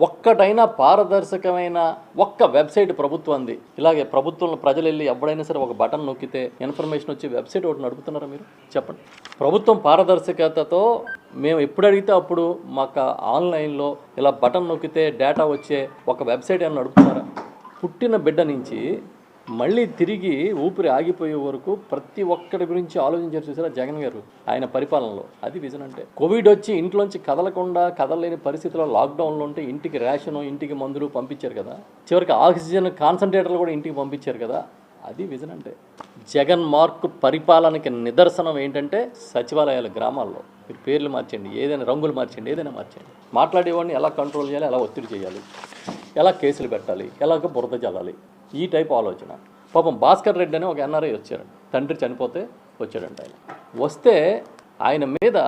ఒక్కటైనా పారదర్శకమైన ఒక్క వెబ్సైట్ ప్రభుత్వంది. ఇలాగే ప్రభుత్వంలో ప్రజలు వెళ్ళి ఎవడైనా సరే ఒక బటన్ నొక్కితే ఇన్ఫర్మేషన్ వచ్చి వెబ్సైట్ ఒకటి నడుపుతున్నారా మీరు? చెప్పండి. ప్రభుత్వం పారదర్శకతతో మేము ఎప్పుడు అడిగితే అప్పుడు మాకు ఆన్లైన్లో ఇలా బటన్ నొక్కితే డేటా వచ్చే ఒక వెబ్సైట్ ఏమైనా నడుపుతున్నారా? పుట్టిన బిడ్డ నుంచి మళ్ళీ తిరిగి ఊపిరి ఆగిపోయే వరకు ప్రతి ఒక్కటి గురించి ఆలోచించారు చూసారా జగన్ గారు ఆయన పరిపాలనలో. అది విజన్ అంటే. కోవిడ్ వచ్చి ఇంట్లోంచి కదలకుండా కదలలేని పరిస్థితిలో లాక్డౌన్లో ఉంటే ఇంటికి రేషన్ ఇంటికి మందులు పంపించారు కదా. చివరికి ఆక్సిజన్ కాన్సన్ట్రేటర్లు కూడా ఇంటికి పంపించారు కదా. అది విజన్ అంటే. జగన్ మార్క్ పరిపాలనకి నిదర్శనం ఏంటంటే సచివాలయాల గ్రామాల్లో. మీరు పేర్లు మార్చండి ఏదైనా రంగులు మార్చండి ఏదైనా మార్చండి. మాట్లాడేవాడిని ఎలా కంట్రోల్ చేయాలి ఎలా ఒత్తిడి చేయాలి ఎలా కేసులు పెట్టాలి ఎలాగ బురద చల్లాలి. ఈ టైప్ ఆలోచన. పాపం భాస్కర్ రెడ్డి అని ఒక ఎన్ఆర్ఐ వచ్చాడు. తండ్రి చనిపోతే వచ్చాడంట ఆయన. వస్తే ఆయన మీద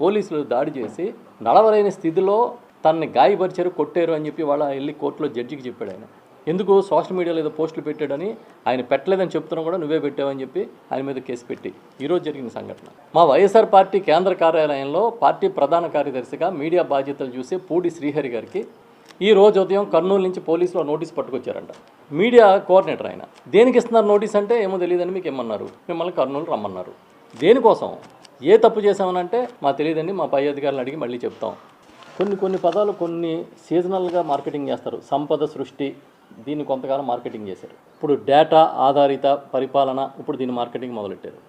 పోలీసులు దాడి చేసి నడవలేని స్థితిలో తనని గాయపరిచారు కొట్టారు అని చెప్పి వాళ్ళ వెళ్ళి కోర్టులో జడ్జికి చెప్పాడు ఆయన. ఎందుకు సోషల్ మీడియాలో ఏదో పోస్టులు పెట్టాడని ఆయన పెట్టలేదని చెప్తున్నా కూడా నువ్వే పెట్టావని చెప్పి ఆయన మీద కేసు పెట్టి. ఈరోజు జరిగిన సంఘటన. మా వైఎస్ఆర్ పార్టీ కేంద్ర కార్యాలయంలో పార్టీ ప్రధాన కార్యదర్శిగా మీడియా బాధ్యతలు చూసే పూడి శ్రీహరి గారికి ఈ రోజు ఉదయం కర్నూలు నుంచి పోలీసులు నోటీస్ పట్టుకొచ్చారంట. మీడియా కోఆర్డినేటర్ ఆయన. దేనికి ఇస్తున్నారు నోటీస్ అంటే ఏమో తెలియదని మీకు ఏమన్నారు? మిమ్మల్ని కర్నూలు రమ్మన్నారు. దేనికోసం? ఏ తప్పు చేశామనంటే మా తెలియదండి మా పై అధికారులను అడిగి మళ్ళీ చెప్తాం. కొన్ని కొన్ని పదాలు కొన్ని సీజనల్గా మార్కెటింగ్ చేస్తారు. సంపద సృష్టి దీన్ని కొంతకాలం మార్కెటింగ్ చేశారు. ఇప్పుడు డేటా ఆధారిత పరిపాలన ఇప్పుడు దీని మార్కెటింగ్ మొదలెట్టారు.